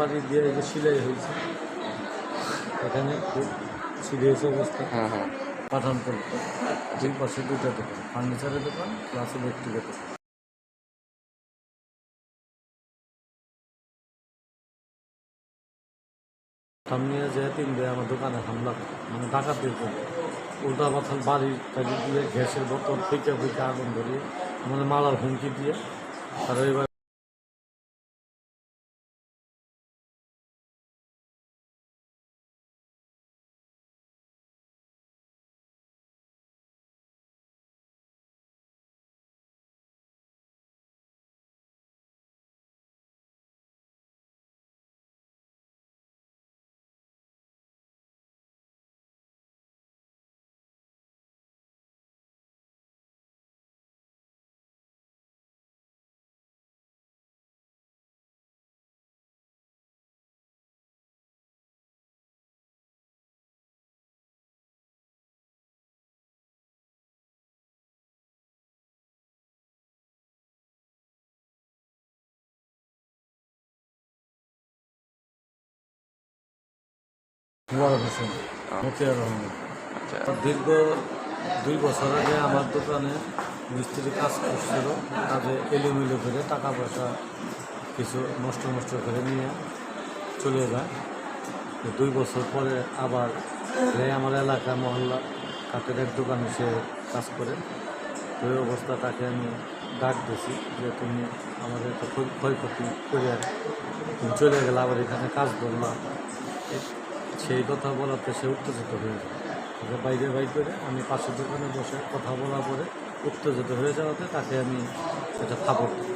বাড়ি দিয়ে এই যে সিলাই হয়েছে। এখানে খুব সিরিয়াস অবস্থা। হ্যাঁ হ্যাঁ। পাঠানপুর দুই পাশে দুটা দোকান ফার্নিচারের দোকান প্লাস ইলেকট্রিকের দোকান। সামনে যে তিন দিয়ে আমার দোকানে হামলা মানে ডাকাতি করে। উল্টা পাথাল বাড়ি টাড়ি দিয়ে গ্যাসের বোতল ফিকে ফিকে আগুন ধরিয়ে আমাদের মালার হুমকি দিয়ে আর এবার মোবারক হোসেন মতিয়ার রহমান। আচ্ছা। দীর্ঘ দুই বছর আগে আমার দোকানে মিস্ত্রি কাজ করছিল কাজে এলোমেলো করে টাকা পয়সা কিছু নষ্ট নষ্ট করে নিয়ে চলে যায়। দুই বছর পরে আবার আমার এলাকা মহল্লা কাঠের এক দোকানে সে কাজ করে। ওই অবস্থা তাকে আমি ডাক দিয়েছি যে তুমি আমাদের ক্ষয়- ক্ষয়ক্ষতি করে তুমি চলে গেলে আবার এখানে কাজ ধরলাম সেই কথা বলাতে সে উত্তেজিত হয়ে যায়। বাইরে বাই করে আমি পাশের দোকানে বসে কথা বলার পরে উত্তেজিত হয়ে যাওয়াতে তাকে আমি একটা থাপড় দিই।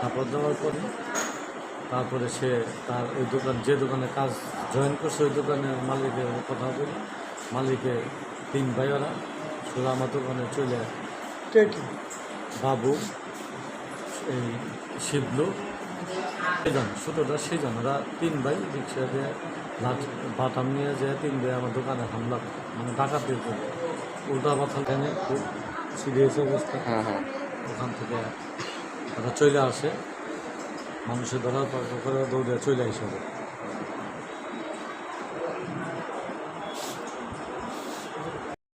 থাপড় দেওয়ার পরে তারপরে সে তার ওই দোকান যে দোকানে কাজ জয়েন করছে ওই দোকানের মালিকের কথা বলি। মালিকে তিন ভাই ওরা শুধু আমার দোকানে চলে আসে। বাবু এই শিবলু সেজন ছোটোটা সেজন ওরা তিন ভাই রিক্সা দিয়ে বাটাম নিয়ে যে তিন ভাই আমার দোকানে হামলা মানে ডাকাতি করে। উল্টা পাথর এনে খুব সিরিয়াস অবস্থা। হ্যাঁ হ্যাঁ। ওখান থেকে তারা চলে আসে। মানুষের ধরার পর করে দৌড়ে চলে আসে।